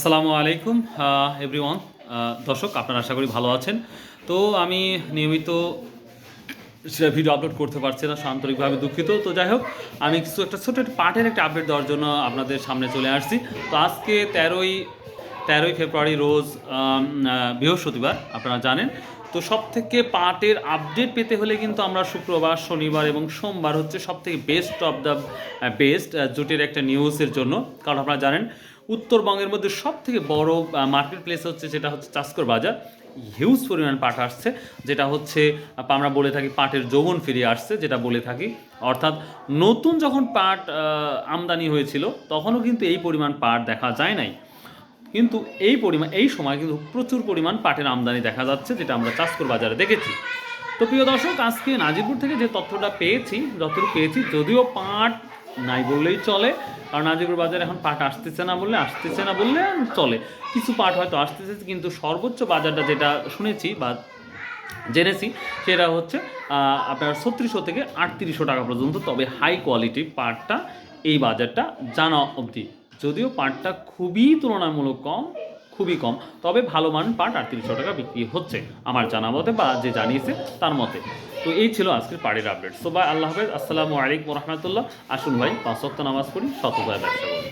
আসসালামু আলাইকুম এভরিওয়ান দর্শক, আপনারা আশা করি ভালো আছেন। তো আমি নিয়মিত ভিডিও আপলোড করতে পারছি না আন্তরিকভাবে দুঃখিত। তো যাই হোক, আমি কিছু একটা ছোটো একটা পার্টের একটা আপডেট দেওয়ার জন্য আপনাদের সামনে চলে আসছি। তো আজকে তেরোই তেরোই ফেব্রুয়ারি রোজ বৃহস্পতিবার, আপনারা জানেন। তো সব থেকে পার্টের আপডেট পেতে হলে কিন্তু আমরা শুক্রবার, শনিবার এবং সোমবার হচ্ছে সব থেকে বেস্ট অফ দ্য বেস্ট জুটের একটা নিউজের জন্য। কারণ আপনারা জানেন, উত্তরবঙ্গের মধ্যে সব থেকে বড় মার্কেট প্লেস হচ্ছে যেটা হচ্ছে চাষকর বাজার। হিউজ পরিমাণ পাট আসছে, যেটা হচ্ছে আমরা বলে থাকি পাটের যৌবন ফিরে আসছে, যেটা বলে থাকি। অর্থাৎ নতুন যখন পাট আমদানি হয়েছিল, তখনও কিন্তু এই পরিমাণ পাট দেখা যায় নাই। কিন্তু এই পরিমাণ এই সময় কিন্তু প্রচুর পরিমাণ পাটের আমদানি দেখা যাচ্ছে, যেটা আমরা চাষকর বাজারে দেখেছি। তো প্রিয় দর্শক, আজকে নাজিরপুর থেকে যে তথ্যটা পেয়েছি, যতটুকু পেয়েছি, যদিও পাট নাই বললেই চলে, কারণ নাজিরপুর বাজারে এখন পাট আসতেছে না বললে, আসতেছে না বললে চলে। কিছু পাট হয়তো আসতেছে, কিন্তু সর্বোচ্চ বাজারটা যেটা শুনেছি বা জেনেছি, সেটা হচ্ছে আপনার ছত্রিশশো থেকে আটত্রিশশো টাকা পর্যন্ত, তবে হাই কোয়ালিটি পাটটা এই বাজারটা জানা অবধি। যদিও পাটটা খুবই তুলনামূলক কম, খুবই কম, তবে ভালো মান পাট আটত্রিশশো টাকা বিক্রি হচ্ছে, আমার জানা মতে বা যে জানিয়েছে তার মতে। তো এই ছিল আজকের পাড়ের আপডেট সো ভাই, আল্লাহ হাফেজ, আসসালামু আলাইকুম রহমতুল্লাহ। আসুন ভাই, পাঁচ সপ্তাহ নামাজ পড়ি শতভাবে ব্যবসা করি।